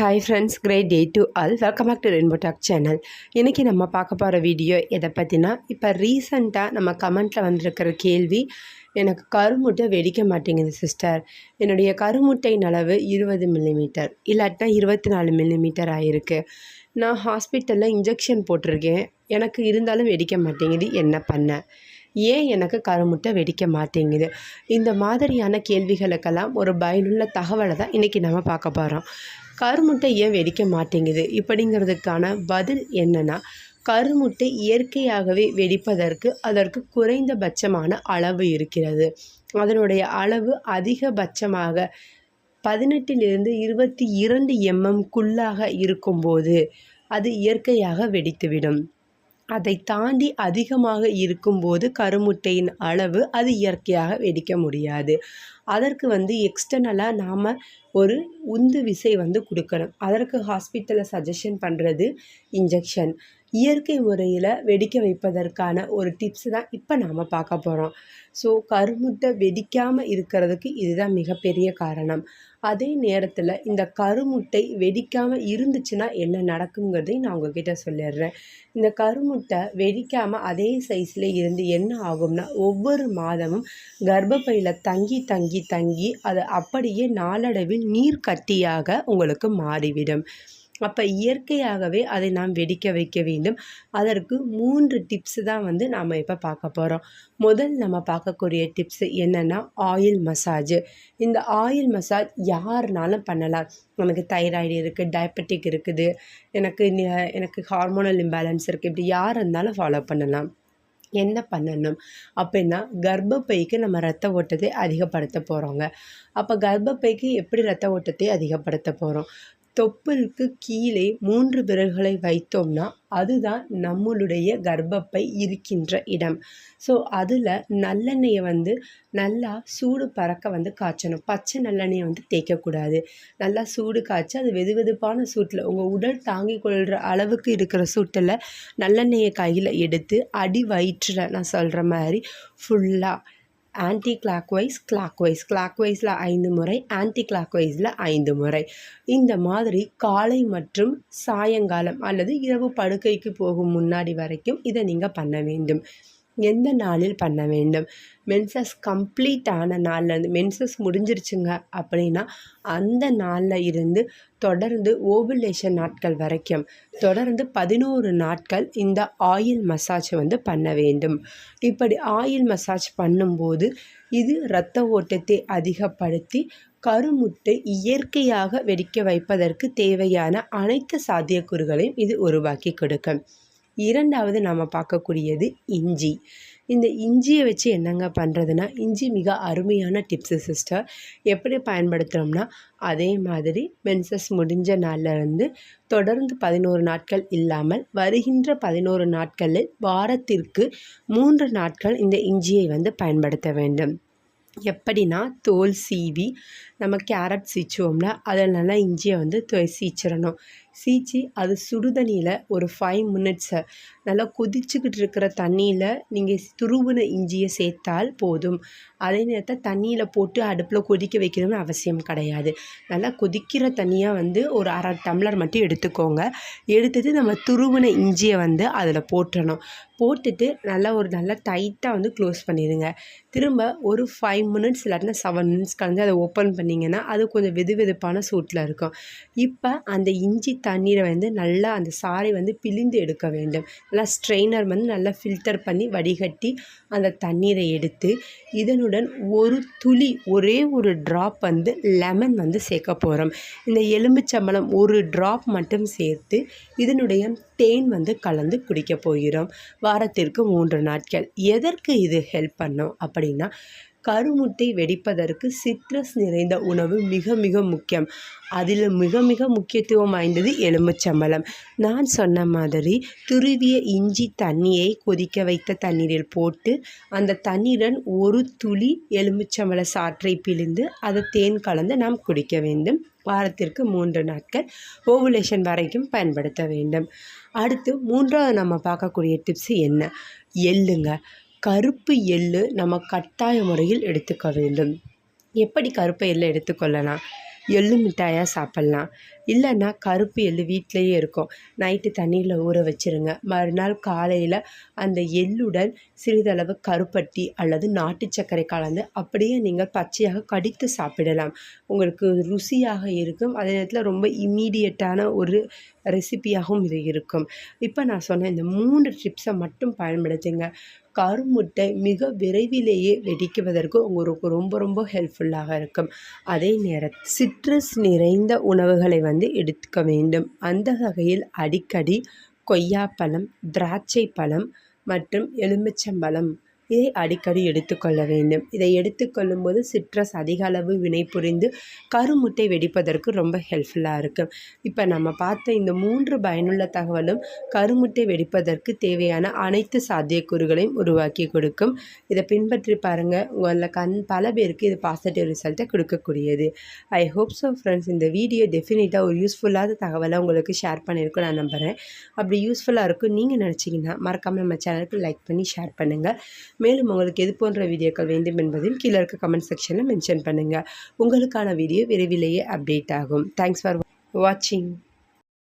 Hi friends great day to all welcome back to Rainbow Talk channel இன்றைக்கி நம்ம பார்க்க போகிற வீடியோ எதை பற்றினா இப்போ ரீசண்டாக நம்ம கமெண்ட்டில் வந்திருக்கிற கேள்வி எனக்கு கருமுட்டை வெடிக்க மாட்டேங்குது சிஸ்டர் என்னுடைய கருமுட்டையின் அளவு இருபது மில்லிமீட்டர் இல்லாட்டினா இருபத்தி நாலு மில்லிமீட்டர் ஆகிருக்கு நான் ஹாஸ்பிட்டலில் இன்ஜெக்ஷன் போட்டிருக்கேன். எனக்கு இருந்தாலும் வெடிக்க மாட்டேங்குது. என்ன பண்ண? ஏன் எனக்கு கருமுட்டை வெடிக்க மாட்டேங்குது? இந்த மாதிரியான கேள்விகளுக்கெல்லாம் ஒரு பயனுள்ள தகவலை தான் இன்றைக்கி நம்ம பார்க்க போகிறோம் கருமுட்டை ஏன் வெடிக்க மாட்டேங்குது? இப்படிங்கிறதுக்கான பதில் என்னென்னா கருமுட்டை இயற்கையாகவே வெடிப்பதற்கு அதற்கு குறைந்தபட்சமான அளவு இருக்கிறது. அதனுடைய அளவு அதிகபட்சமாக பதினெட்டிலிருந்து இருபத்தி இரண்டு எம்எம்குள்ளாக இருக்கும்போது அது இயற்கையாக வெடித்துவிடும். அதை தாண்டி அதிகமாக இருக்கும்போது கருமுட்டையின் அளவு அது இயற்கையாக வெடிக்க முடியாது. அதற்கு வந்து எக்ஸ்டர்னலாக நாம் ஒரு உந்து விசை வந்து கொடுக்கணும். அதற்கு ஹாஸ்பிட்டலில் சஜஷன் பண்ணுறது இன்ஜெக்ஷன் இயற்கை முறையில் வெடிக்க வைப்பதற்கான ஒரு டிப்ஸ் தான் இப்போ நாம் பார்க்க போகிறோம் ஸோ கருமுட்டை வெடிக்காமல் இருக்கிறதுக்கு இதுதான் மிகப்பெரிய காரணம். அதே நேரத்தில் இந்த கருமுட்டை வெடிக்காமல் இருந்துச்சுன்னா என்ன நடக்குங்கிறதையும் நான் உங்ககிட்ட சொல்லிடுறேன். இந்த கருமுட்டை வெடிக்காமல் அதே சைஸில் இருந்து என்ன ஆகும்னா ஒவ்வொரு மாதமும் கர்ப்பப்பையில் தங்கி தங்கி தங்கி அது அப்படியே நாளடைவில் நீர் கட்டியாக உங்களுக்கு மாறிவிடும். அப்போ இயற்கையாகவே அதை நாம் வெடிக்க வைக்க வேண்டும். அதற்கு மூன்று டிப்ஸு தான் வந்து நாம் இப்போ பார்க்க போகிறோம் முதல் நம்ம பார்க்கக்கூடிய டிப்ஸு என்னென்னா ஆயில் மசாஜ் இந்த ஆயில் மசாஜ் யாருனாலும் பண்ணலாம். எனக்கு தைராய்டு இருக்குது டயபெட்டிக் இருக்குது எனக்கு எனக்கு ஹார்மோனல் இம்பேலன்ஸ் இருக்குது இப்படி யார் இருந்தாலும் ஃபாலோ பண்ணலாம். என்ன பண்ணணும்? அப்படின்னா கர்ப்பப்பைக்கு நம்ம ரத்த ஓட்டத்தை அதிகப்படுத்த போகிறோங்க அப்போ கர்ப்பப்பைக்கு எப்படி ரத்த ஓட்டத்தை அதிகப்படுத்த போகிறோம் தொப்புளுக்கு கீழே மூன்று விரல்களை வைத்தோம்னா அதுதான் நம்மளுடைய கர்ப்பப்பை இருக்கின்ற இடம். ஸோ அதில் நல்லெண்ணெயை வந்து நல்லா சூடு பறக்க வந்து காய்ச்சணும். பச்சை நல்லெண்ணெயை வந்து தேய்க்கக்கூடாது. நல்லா சூடு காய்ச்சி அது வெது வெதுப்பான சூட்டில் உங்கள் உடல் தாங்கி கொள்கிற அளவுக்கு இருக்கிற சூட்டில் நல்லெண்ணெயை கையில் எடுத்து அடி வயிற்றில் நான் சொல்கிற மாதிரி ஃபுல்லாக ஆன்டி கிளாக்வைஸ் கிளாக்வைஸ் கிளாக்வைஸில் ஐந்து முறை ஆன்டி கிளாக்வைஸில் ஐந்து முறை. இந்த மாதிரி காலை மற்றும் சாயங்காலம் அல்லது இரவு படுக்கைக்கு போகும் முன்னாடி வரைக்கும் இதை நீங்கள் பண்ண வேண்டும். எந்த நாளில் பண்ண வேண்டும்? மென்சஸ் கம்ப்ளீட் ஆன நாள்லேருந்து மென்சஸ் முடிஞ்சிருச்சுங்க அப்படின்னா அந்த நாளில் இருந்து தொடர்ந்து ஓவுலேஷன் நாட்கள் வரைக்கும் தொடர்ந்து பதினோரு நாட்கள் இந்த ஆயில் மசாஜ் வந்து பண்ண வேண்டும். இப்படி ஆயில் மசாஜ் பண்ணும்போது இது இரத்த ஓட்டத்தை அதிகப்படுத்தி கருமுட்டை இயற்கையாக வெடிக்க வைப்பதற்கு தேவையான அனைத்து சாத்தியக்கூறுகளையும் இது உருவாக்கி கொடுக்கும். இரண்டாவது நாம் பார்க்கக்கூடியது இஞ்சி. இந்த இஞ்சியை வச்சு என்னங்க பண்ணுறதுன்னா இஞ்சி மிக அருமையான டிப்ஸு சிஸ்டர் எப்படி பயன்படுத்துகிறோம்னா அதே மாதிரி மென்சஸ் முடிஞ்ச நாளிலிருந்து தொடர்ந்து பதினோரு நாட்கள் இல்லாமல் வருகின்ற பதினோரு நாட்களில் வாரத்திற்கு மூன்று நாட்கள் இந்த இஞ்சியை வந்து பயன்படுத்த வேண்டும். எப்படின்னா தோல் சீவி நம்ம கேரட் சீச்சுவோம்ல அதில் நல்லா இஞ்சியை வந்து சீச்சிடணும். சீச்சி அது சுடுதண்ணியில் ஒரு ஃபைவ் மினிட்ஸை நல்லா கொதிச்சுக்கிட்டு இருக்கிற தண்ணியில் நீங்கள் துருவின இஞ்சியை சேர்த்தால் போதும். அதே நேரத்தில் தண்ணியில் போட்டு அடுப்பில் கொதிக்க வைக்கணும்னு அவசியம் கிடையாது. நல்லா கொதிக்கிற தண்ணியாக வந்து ஒரு அரை டம்ளர் மட்டும் எடுத்துக்கோங்க. எடுத்துட்டு நம்ம துருவின இஞ்சியை வந்து அதில் போட்டுறணும். போட்டுட்டு நல்லா ஒரு நல்லா டைட்டாக வந்து க்ளோஸ் பண்ணிடுங்க. திரும்ப ஒரு ஃபைவ் மினிட்ஸ் இல்லாட்டினா செவன் மினிட்ஸ் கலந்து அதை ஓப்பன் பண்ணிங்கன்னா அது கொஞ்சம் வெது வெதுப்பான சூட்டில் இருக்கும். இப்போ அந்த இஞ்சி தண்ணீரை வந்து நல்லா அந்த சாறை வந்து பிழிந்து எடுக்க வேண்டும். நல்லா ஸ்ட்ரெயினர் வந்து நல்லா ஃபில்டர் பண்ணி வடிகட்டி அந்த தண்ணீரை எடுத்து இதனுடன் ஒரு துளி ஒரே ஒரு ட்ராப் வந்து லெமன் வந்து சேர்க்க போகிறோம் இந்த எலும்புச்சம்பளம் ஒரு ட்ராப் மட்டும் சேர்த்து இதனுடைய தேன் வந்து கலந்து குடிக்க போகிறோம். வாரத்திற்கு மூன்று நாட்கள். எதற்கு இது ஹெல்ப் பண்ணும் அப்படின்னா கருமுட்டை வெடிப்பதற்கு சிட்ரஸ் நிறைந்த உணவு மிக மிக முக்கியம். அதில் மிக மிக முக்கியத்துவம் வாய்ந்தது எலும்புச்சம்பளம் நான் சொன்ன மாதிரி துருவிய இஞ்சி தண்ணியை கொதிக்க வைத்த தண்ணீரில் போட்டு அந்த தண்ணீருடன் ஒரு துளி எலும்புச்சம்பள சாற்றை பிழிந்து அதை தேன் கலந்து நாம் குடிக்க வேண்டும். வாரத்திற்கு மூன்று நாட்கள் ஓவுலேஷன் வரைக்கும் பயன்படுத்த வேண்டும். அடுத்து மூன்றாவது நம்ம பார்க்கக்கூடிய டிப்ஸ் என்ன? எள்ளுங்க. கருப்பு எள்ளு நம்ம கட்டாய முறையில் எடுத்துக்க வேண்டும். எப்படி கருப்பு எள்ளை எடுத்துக்கொள்ளலாம்? எள்ளு மிட்டாயாக சாப்பிட்லாம். இல்லைன்னா கருப்பு எள்ளு வீட்டிலையே இருக்கும். நைட்டு தண்ணியில் ஊற வச்சுருங்க. மறுநாள் காலையில் அந்த எள்ளுடன் சிறிதளவு கருப்பட்டி அல்லது நாட்டு சர்க்கரை கலந்து அப்படியே நீங்கள் பச்சையாக கடித்து சாப்பிடலாம். உங்களுக்கு ருசியாக இருக்கும். அதே நேரத்தில் ரொம்ப இம்மீடியட்டான ஒரு ரெசிபியாகவும் இது இருக்கும். இப்போ நான் சொன்ன இந்த மூன்று டிப்ஸை மட்டும் பயன்படுத்துங்க. கருமுட்டை மிக விரைவிலேயே வெடிக்குவதற்கு உங்களுக்கு ரொம்ப ரொம்ப ஹெல்ப்ஃபுல்லாக இருக்கும். அதே நேரம் சிட்ரஸ் நிறைந்த உணவுகளை வந்து எடுத்துக்க வேண்டும். அந்த வகையில் அடிக்கடி கொய்யாப்பழம் திராட்சை பழம் மற்றும் எலுமிச்சம்பழம் இதை அடிக்கடி எடுத்துக்கொள்ள வேண்டும். இதை எடுத்துக்கொள்ளும் போது சிட்ரஸ் அதிக அளவு வினைபுரிந்து கருமுட்டை வெடிப்பதற்கு ரொம்ப ஹெல்ப்ஃபுல்லாக இருக்கும் இப்போ நம்ம பார்த்த இந்த மூன்று பயனுள்ள தகவலும் கருமுட்டை வெடிப்பதற்கு தேவையான அனைத்து சாத்தியக்கூறுகளையும் உருவாக்கி கொடுக்கும். இதை பின்பற்றி பாருங்கள் உங்களில் கண் பல பேருக்கு இது பாசிட்டிவ் ரிசல்ட்டை கொடுக்கக்கூடியது. ஐ ஹோப் ஸோ ஃப்ரெண்ட்ஸ் இந்த வீடியோ டெஃபினட்டாக ஒரு யூஸ்ஃபுல்லாத தகவலை உங்களுக்கு ஷேர் பண்ணியிருக்கோம் நான் நம்புகிறேன் அப்படி யூஸ்ஃபுல்லாக இருக்கும் நீங்கள் நினச்சிங்கன்னா மறக்காமல் நம்ம சேனலுக்கு லைக் பண்ணி ஷேர் பண்ணுங்கள் மேலும் உங்களுக்கு எது போன்ற வீடியோக்கள் வேண்டும் என்பதையும் கீழே இருக்க கமெண்ட் செக்ஷனில் மென்ஷன் பண்ணுங்கள் உங்களுக்கான வீடியோ விரைவிலேயே அப்டேட் ஆகும். தேங்க்ஸ் ஃபார் வாட்சிங்